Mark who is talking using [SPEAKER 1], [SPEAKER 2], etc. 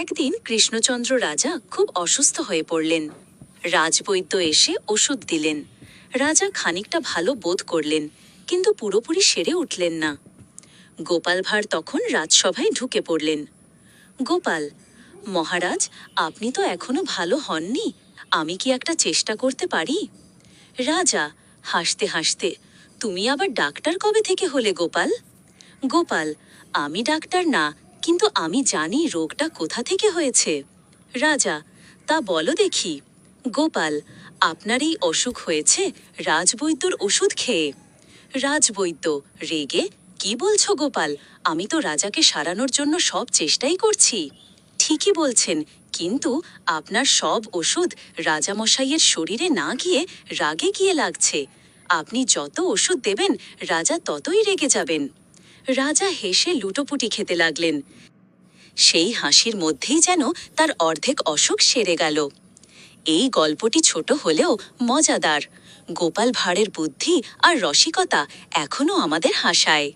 [SPEAKER 1] একদিন কৃষ্ণচন্দ্র রাজা খুব অসুস্থ হয়ে পড়লেন। রাজবৈদ্য এসে ওষুধ দিলেন। রাজা খানিকটা ভালো বোধ করলেন, কিন্তু পুরোপুরি সেরে উঠলেন না। গোপাল ভাঁড় তখন রাজসভায় ঢুকে পড়লেন। গোপাল, মহারাজ, আপনি তো এখনও ভালো হননি, আমি কি একটা চেষ্টা করতে পারি? রাজা, হাসতে হাসতে, তুমি আবার ডাক্তার কবে থেকে হলে গোপাল? গোপাল, আমি ডাক্তার না কিন্তু আমি জানি রোগটা কোথা থেকে হয়েছে। রাজা, তা বলো দেখি। গোপাল, আপনার এই অসুখ হয়েছে রাজবৈদ্যর ওষুধ খেয়ে। রাজবৈদ্য, রেগে, কি বলছো গোপাল? আমি তো রাজাকে সারানোর জন্য সব চেষ্টাই করছি। ঠিকই বলছেন, কিন্তু আপনার সব ওষুধ রাজামশাইয়ের শরীরে না গিয়ে রাগে গিয়ে লাগছে। আপনি যত ওষুধ দেবেন, রাজা ততই রেগে যাবেন। রাজা হেসে লুটোপুটি খেতে লাগলেন। সেই হাসির মধ্যেই যেন তার অর্ধেক অসুখ সেরে গেল। এই গল্পটি ছোট হলেও মজাদার। গোপাল ভাঁড়ের বুদ্ধি আর রসিকতা এখনও আমাদের হাসায়।